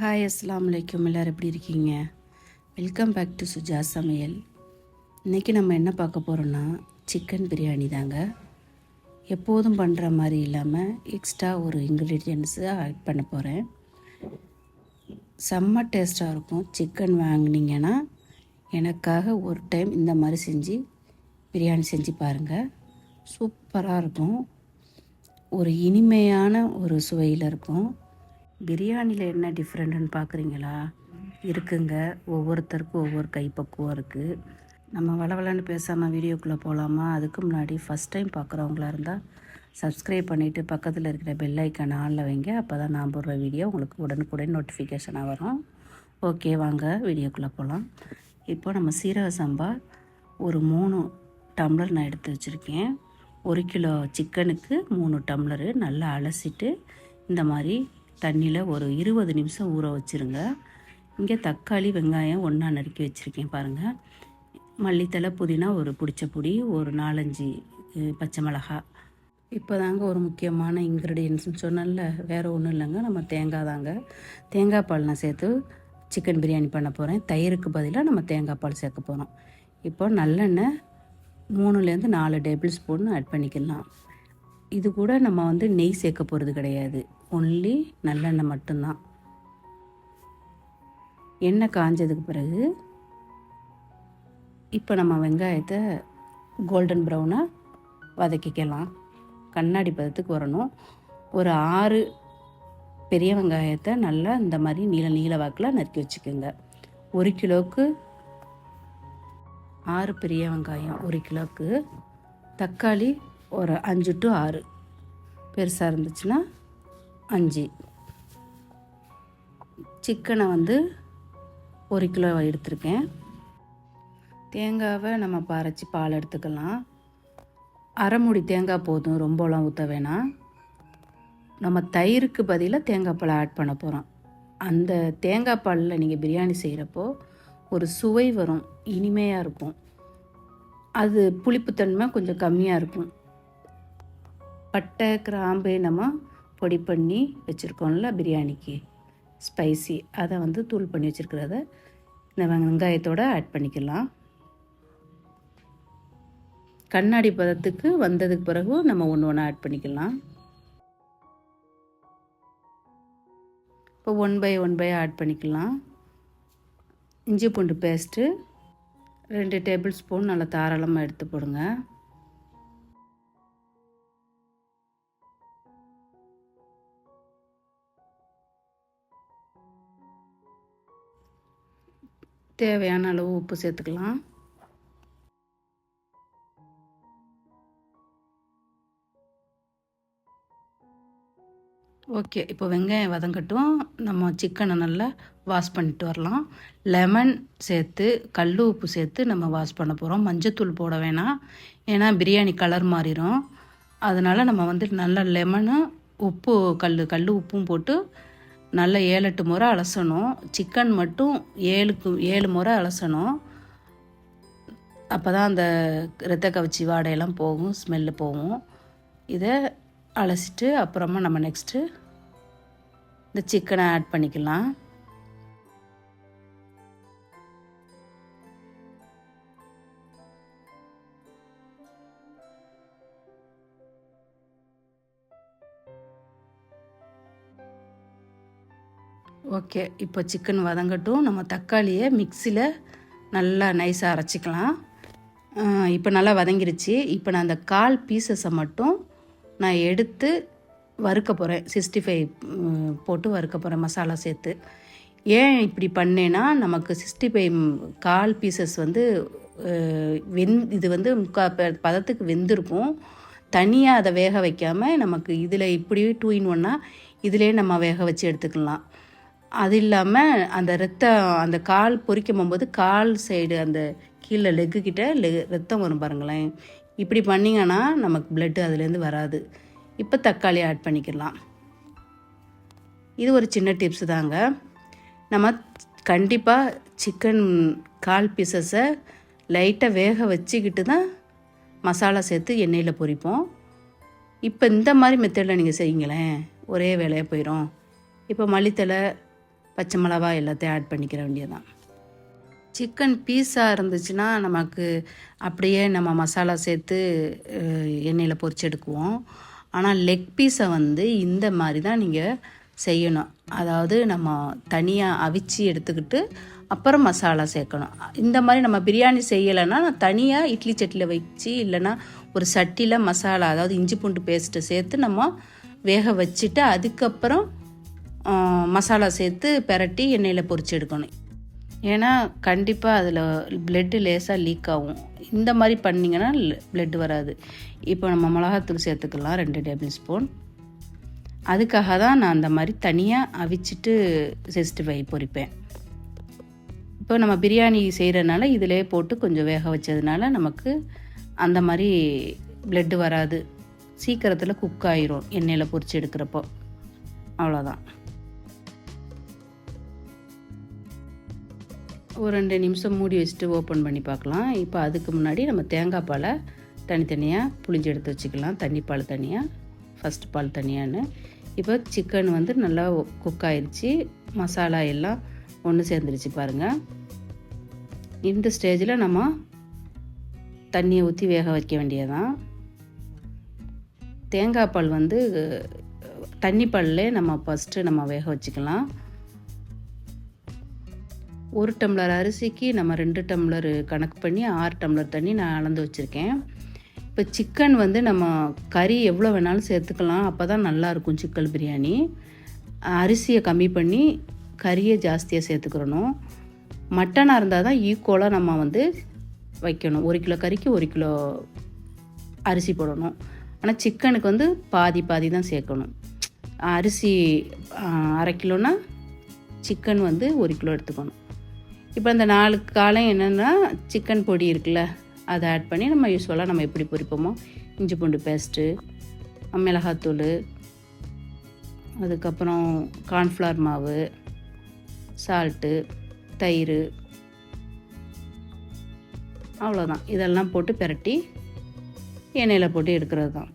Hi அஸ்லாம் வலைக்கம் எல்லோரும் எப்படி இருக்கீங்க? வெல்கம் பேக் டு சுஜா சமையல் இன்றைக்கி நம்ம என்ன பார்க்க போகிறோன்னா சிக்கன் பிரியாணி தாங்க. எப்போதும் பண்ணுற மாதிரி இல்லாமல் எக்ஸ்ட்ரா ஒரு இன்க்ரீடியன்ஸு ஆட் பண்ண போகிறேன் செம்ம டேஸ்ட்டாக இருக்கும் சிக்கன் வாங்கினீங்கன்னா எனக்காக ஒரு டைம் இந்த மாதிரி செஞ்சு பிரியாணி செஞ்சு பாருங்கள் சூப்பராக இருக்கும். ஒரு இனிமையான ஒரு சுவையில் இருக்கும். பிரியாணியில் என்ன டிஃப்ரெண்ட்டுன்னு பார்க்குறீங்களா இருக்குங்க. ஒவ்வொருத்தருக்கும் ஒவ்வொரு கைப்பக்குவம் இருக்குது நம்ம வளவலன்னு பேசாமல் வீடியோக்குள்ளே போகலாமா அதுக்கு முன்னாடி ஃபஸ்ட் டைம் பார்க்குறவங்களா இருந்தால் சப்ஸ்கிரைப் பண்ணிவிட்டு பக்கத்தில் இருக்கிற பெல் ஐக்கான் ஆனில் வைங்க. அப்போ தான் நான் போடுற வீடியோ உங்களுக்கு உடனுக்குடன் நோட்டிஃபிகேஷனாக வரும். ஓகே வாங்க. வீடியோக்குள்ளே போகலாம் இப்போ நம்ம சீரக சம்பா ஒரு மூணு டம்ளர் நான் எடுத்து வச்சுருக்கேன். ஒரு கிலோ சிக்கனுக்கு மூணு டம்ளரு நல்லா அலசிட்டு இந்த மாதிரி தண்ணியில் ஒரு இருபது நிமிஷம் ஊற வச்சுருங்க. இங்கே தக்காளி வெங்காயம் ஒன்றா நறுக்கி வச்சுருக்கேன் பாருங்கள் மல்லித்தலை புதினா ஒரு பிடிச்ச பொடி ஒரு நாலஞ்சு பச்சை மிளகா. இப்போ தாங்க ஒரு முக்கியமான இன்க்ரீடியன்ஸ்னு சொன்னேன்ல. வேறு ஒன்றும் இல்லைங்க. நம்ம தேங்காய் தாங்க. தேங்காய் பால் நான் சேர்த்து சிக்கன் பிரியாணி பண்ண போகிறேன் தயிருக்கு பதிலாக நம்ம தேங்காய் பால் சேர்க்க போகிறோம் இப்போ நல்லெண்ணெய் மூணுலேருந்து நாலு டேபிள் ஸ்பூன் ஆட் பண்ணிக்கலாம். இது கூட நம்ம வந்து நெய் சேர்க்க போகிறது கிடையாது. ஒன்லி நல்லெண்ணெய் மட்டும்தான். எண்ணெய் காஞ்சதுக்கு பிறகு இப்போ நம்ம வெங்காயத்தை கோல்டன் ப்ரௌனாக வதக்கிக்கலாம். கண்ணாடி பதத்துக்கு வரணும். ஒரு ஆறு பெரிய வெங்காயத்தை நல்லா இந்த மாதிரி நீல நீல வாக்கில் நறுக்கி வச்சுக்கோங்க. ஒரு கிலோவுக்கு ஆறு பெரிய வெங்காயம் ஒரு கிலோவுக்கு தக்காளி ஒரு அஞ்சு டு ஆறு. பெருசாக இருந்துச்சுன்னா அஞ்சு. சிக்கனை வந்து ஒரு கிலோ எடுத்திருக்கேன். தேங்காவை நம்ம பறைச்சி பால் எடுத்துக்கலாம். அரை மூடி தேங்காய் போதும் ரொம்பலாம் ஊற்ற வேணாம். நம்ம தயிருக்கு பதிலாக தேங்காய் பால் ஆட் பண்ண போகிறோம் அந்த தேங்காய் பாலில் நீங்கள் பிரியாணி செய்கிறப்போ ஒரு சுவை வரும் இனிமையாக இருக்கும். அது புளிப்புத்தன்மை கொஞ்சம் கம்மியாக இருக்கும். பட்டை கிராம்பு நம்ம பொடி பண்ணி வச்சுருக்கோம்ல பிரியாணிக்கு. ஸ்பைசி அதை வந்து தூள் பண்ணி வச்சுருக்கிறத இந்த வெங்காயத்தோடு ஆட் பண்ணிக்கலாம். கண்ணாடி பதத்துக்கு வந்ததுக்கு பிறகு நம்ம ஒன்று ஒன்று ஆட் பண்ணிக்கலாம். இப்போ one by one by add பண்ணிக்கலாம். இஞ்சி பூண்டு பேஸ்ட்டு ரெண்டு டேபிள் ஸ்பூன் நல்லா தாராளமாக எடுத்து போடுங்க. தேவையான அளவு உப்பு சேர்த்துக்கலாம். ஓகே இப்போ வெங்காயம் வதங்கட்டும். நம்ம சிக்கனை நல்லா வாஷ் பண்ணிட்டு வரலாம். லெமன் சேர்த்து கல் உப்பு சேர்த்து நம்ம வாஷ் பண்ண போகிறோம் மஞ்சத்தூள் போட வேணாம். ஏன்னா பிரியாணி கலர் மாறிடும் அதனால் நம்ம வந்து நல்லா லெமனு உப்பு கல் கல் உப்பும் போட்டு நல்லா ஏழு எட்டு முறை அலசணும். சிக்கன் மட்டும் ஏழுக்கு ஏழு முறை அலசணும். அப்போ தான் அந்த இரத்த கவிச்சி வாடையெல்லாம் போகும் ஸ்மெல்லு போகும். இதை அலசிட்டு அப்புறமா நம்ம நெக்ஸ்ட்டு இந்த சிக்கனை ஆட் பண்ணிக்கலாம். ஓகே இப்போ சிக்கன் வதங்கட்டும். நம்ம தக்காளியை மிக்சியில் நல்லா நைஸாக அரைச்சிக்கலாம். இப்போ நல்லா வதங்கிருச்சு. இப்போ நான் அந்த கால் பீசஸை மட்டும் நான் எடுத்து வறுக்க போகிறேன் சிக்ஸ்டி ஃபைவ் போட்டு வறுக்க போகிறேன் மசாலா சேர்த்து. ஏன் இப்படி பண்ணேன்னா நமக்கு சிக்ஸ்டி ஃபைவ் கால் பீசஸ் வந்து வெந் இது வந்து முக்கா ப- பதத்துக்கு வெந்திருக்கும். தனியாக அதை வேக வைக்காமல் நமக்கு இதில் இப்படி டூ இன் ஒன்னாக இதிலே நம்ம வேக வச்சு எடுத்துக்கலாம். அது இல்லாமல் அந்த ரத்தம் அந்த கால் பொறிக்கும் போகும்போது கால் சைடு அந்த கீழே லெக்கு கிட்ட லெ ரத்தம் வரும் பாருங்களேன். இப்படி பண்ணிங்கன்னா நமக்கு பிளட்டு அதுலேருந்து வராது. இப்போ தக்காளி ஆட் பண்ணிக்கலாம். இது ஒரு சின்ன டிப்ஸ் தாங்க. நம்ம கண்டிப்பாக சிக்கன் கால் பீசஸை லைட்டாக வேக வச்சுக்கிட்டு தான் மசாலா சேர்த்து எண்ணெயில் பொரிப்போம். இப்போ இந்த மாதிரி மெத்தடில் நீங்கள் செய்யுங்களேன். ஒரே வேலையாக போயிடும் இப்போ மல்லித்தலை பச்சை மிளகா எல்லாத்தையும் ஆட் பண்ணிக்கிற வேண்டியதுதான். சிக்கன் பீஸாக இருந்துச்சுன்னா நமக்கு அப்படியே நம்ம மசாலா சேர்த்து எண்ணெயில் பொரிச்சு எடுக்குவோம். ஆனால் லெக் பீஸை வந்து இந்த மாதிரி தான் நீங்கள் செய்யணும். அதாவது நம்ம தனியாக அவிச்சு எடுத்துக்கிட்டு அப்புறம் மசாலா சேர்க்கணும். இந்த மாதிரி நம்ம பிரியாணி செய்யலைன்னா தனியாக இட்லி சட்டியில் வச்சு இல்லைன்னா ஒரு சட்டியில் மசாலா அதாவது இஞ்சி பூண்டு பேஸ்ட்டை சேர்த்து நம்ம வேக வச்சுட்டு அதுக்கப்புறம் மசாலா சேர்த்து பெரட்டி எண்ணெயில் பொறிச்சு எடுக்கணும். ஏன்னா கண்டிப்பாக அதில் பிளட்டு லேசாக லீக் ஆகும். இந்த மாதிரி பண்ணிங்கன்னா பிளட் வராது. இப்போ நம்ம மிளகாத்தூள் சேர்த்துக்கலாம் ரெண்டு டேபிள் ஸ்பூன். அதுக்காக தான் நான் அந்த மாதிரி தனியாக அவிச்சிட்டு சிக்ஸ்டி ஃபைவ் பொரிப்பேன். இப்போ நம்ம பிரியாணி செய்கிறனால இதிலே போட்டு கொஞ்சம் வேக வச்சதுனால நமக்கு அந்த மாதிரி பிளட்டு வராது. சீக்கிரத்தில் குக் ஆயிரும் எண்ணெயில் பொறிச்சு எடுக்கிறப்போ. அவ்வளோதான் ஒரு ரெண்டு நிமிஷம் மூடி வச்சுட்டு ஓப்பன் பண்ணி பார்க்கலாம். இப்போ அதுக்கு முன்னாடி நம்ம தேங்காய் பாலை தனித்தனியாக புளிஞ்சு எடுத்து வச்சுக்கலாம். தண்ணி பால் தனியாக ஃபஸ்ட் பால் தனியான்னு. இப்போ சிக்கன் வந்து நல்லா குக் ஆயிடுச்சு மசாலா எல்லாம் ஒன்று சேர்ந்துருச்சு பாருங்கள் இந்த ஸ்டேஜில் நம்ம தண்ணியை ஊற்றி வேக வைக்க வேண்டியதான் தேங்காய் பால் வந்து தண்ணி பால்லே நம்ம ஃபஸ்ட்டு நம்ம வேக வச்சுக்கலாம். ஒரு டம்ளர் அரிசிக்கு நம்ம ரெண்டு டம்ளர் கணக்கு பண்ணி ஆறு டம்ளர் தண்ணி நான் அளந்து வச்சுருக்கேன். இப்போ சிக்கன் வந்து நம்ம கறி எவ்வளோ வேணாலும் சேர்த்துக்கலாம். அப்போ தான் நல்லாயிருக்கும் சிக்கன் பிரியாணி. அரிசியை கம்மி பண்ணி கறியை ஜாஸ்தியாக சேர்த்துக்கிறணும். மட்டனாக இருந்தால் தான் ஈக்குவலாக நம்ம வந்து வைக்கணும். ஒரு கிலோ கறிக்கு ஒரு கிலோ அரிசி போடணும். ஆனால் சிக்கனுக்கு வந்து பாதி பாதி தான் சேர்க்கணும். அரிசி அரை கிலோனா சிக்கன் வந்து ஒரு கிலோ எடுத்துக்கணும். இப்போ இந்த நாலு காலம் என்னென்னா சிக்கன் பொடி இருக்குல்ல அதை ஆட் பண்ணி நம்ம யூஸ்வலாக நம்ம எப்படி பொரிப்போமோ இஞ்சி பூண்டு பேஸ்ட்டு மிளகாத்தூள் அதுக்கப்புறம் கார்ன்ஃப்ளவர் மாவு சால்ட்டு தயிர் அவ்வளோதான் இதெல்லாம் போட்டு பிரட்டி எண்ணெயில் போட்டு எடுக்கிறது தான்.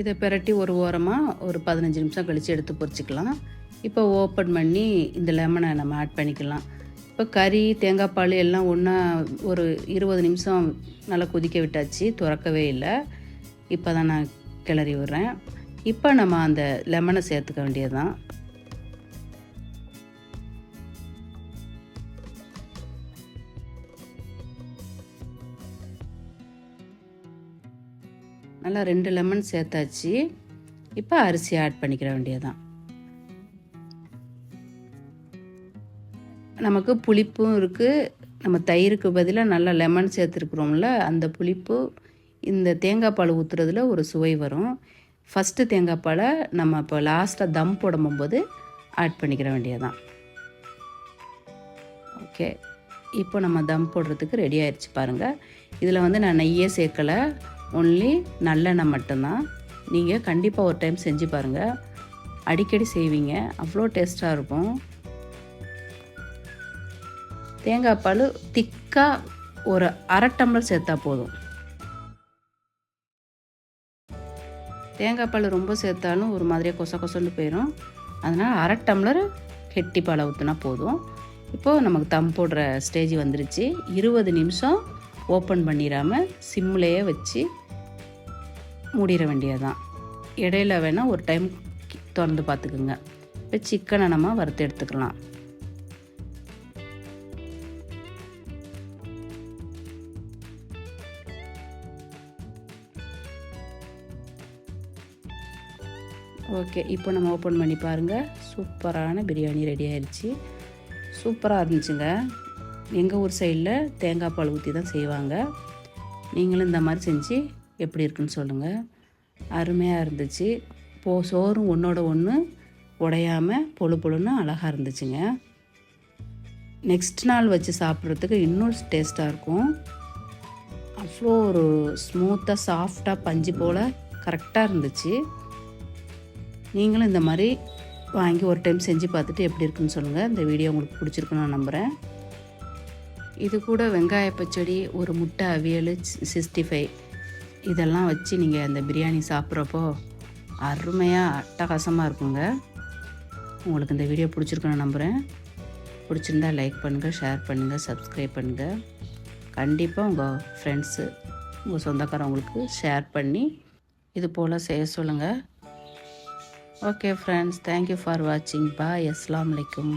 இதை பிரட்டி ஒரு ஓரமாக ஒரு பதினஞ்சு நிமிஷம் கழித்து எடுத்து பொரிச்சிக்கலாம். இப்போ ஓப்பன் பண்ணி இந்த லெமனை நம்ம ஆட் பண்ணிக்கலாம். இப்போ கறி தேங்காய் பால் எல்லாம் ஒன்றா ஒரு இருபது நிமிஷம் நல்லா கொதிக்க விட்டாச்சு திறக்கவே இல்லை. இப்போ தான் நான் கிளறி விடுறேன். இப்போ நம்ம அந்த லெமனை சேர்த்துக்க வேண்டியது தான் நல்லா ரெண்டு லெமன் சேர்த்தாச்சு. இப்போ அரிசி ஆட் பண்ணிக்கிற வேண்டியதுதான். நமக்கு புளிப்பும் இருக்குது நம்ம தயிருக்கு பதிலாக நல்லா லெமன் சேர்த்துருக்குறோம்ல அந்த புளிப்பு இந்த தேங்காய் பால் ஊற்றுறதுல ஒரு சுவை வரும். ஃபஸ்ட்டு தேங்காய் பாலை நம்ம இப்போ லாஸ்ட்டாக தம் போடும்போது ஆட் பண்ணிக்கிற வேண்டியதுதான். ஓகே இப்போ நம்ம தம் போடுறதுக்கு ரெடி ஆயிடுச்சு பாருங்கள் இதில் வந்து நான் நெய்யே சேர்க்கலை. ஒன்லி நல்லெண்ணெய் மட்டும்தான். நீங்கள் கண்டிப்பாக ஒரு டைம் செஞ்சு பாருங்கள் அடிக்கடி செய்வீங்க. அவ்வளோ டேஸ்ட்டாக இருக்கும். தேங்காய் பால் திக்காக ஒரு அரை டம்ளர் சேர்த்தா போதும். தேங்காய் பால் ரொம்ப சேர்த்தாலும் ஒரு மாதிரியாக கொச கொசன்னு போயிடும் அதனால் அரை டம்ளர் கெட்டி பாலை ஊற்றினா போதும். இப்போது நமக்கு தம் போடுற ஸ்டேஜ் வந்துருச்சு. இருபது நிமிஷம் ஓப்பன் பண்ணிடாமல் சிம்லேயே வச்சு மூடிட வேண்டியதுதான். இடையில வேணால் ஒரு டைம் திறந்து பார்த்துக்குங்க. இப்போ சிக்கனை நம்ம வறுத்து எடுத்துக்கலாம். ஓகே இப்போ நம்ம ஓப்பன் பண்ணி பாருங்கள் சூப்பரான பிரியாணி ரெடி ஆயிடுச்சு. சூப்பராக இருந்துச்சுங்க. எங்கள் ஊர் சைடில் தேங்காய் பால் ஊற்றி தான் செய்வாங்க. நீங்களும் இந்த மாதிரி செஞ்சு எப்படி இருக்குன்னு சொல்லுங்கள். அருமையாக இருந்துச்சு. போ சோறும் ஒன்றோட ஒன்று உடையாமல் பொழு பொழுன்னு அழகாக இருந்துச்சுங்க. நெக்ஸ்ட் நாள் வச்சு சாப்பிட்றதுக்கு இன்னும் டேஸ்ட்டாக இருக்கும். அவ்வளோ ஒரு ஸ்மூத்தாக சாஃப்டாக பஞ்சு போல் கரெக்டாக இருந்துச்சு. நீங்களும் இந்த மாதிரி வாங்கி ஒரு டைம் செஞ்சு பார்த்துட்டு எப்படி இருக்குன்னு சொல்லுங்கள். இந்த வீடியோ உங்களுக்கு பிடிச்சிருக்குன்னு நான் நம்புகிறேன். இது கூட வெங்காய பச்சடி ஒரு முட்டை அவியல் சிக்ஸ்டி ஃபைவ். இதெல்லாம் வச்சு நீங்கள் அந்த பிரியாணி சாப்பிட்றப்போ அருமையாக அட்டகாசமாக இருக்குங்க. உங்களுக்கு இந்த வீடியோ பிடிச்சிருக்குன்னு நம்புகிறேன் பிடிச்சிருந்தா லைக் பண்ணுங்கள் ஷேர் பண்ணுங்கள் சப்ஸ்கிரைப் பண்ணுங்கள் கண்டிப்பாக உங்கள் ஃப்ரெண்ட்ஸு உங்கள் சொந்தக்காரவங்களுக்கு ஷேர் பண்ணி இது போல் செய்ய சொல்லுங்கள் ஓகே ஃப்ரெண்ட்ஸ் தேங்க்யூ ஃபார் வாட்சிங் பாய் அஸ்லாம் வலைக்கம்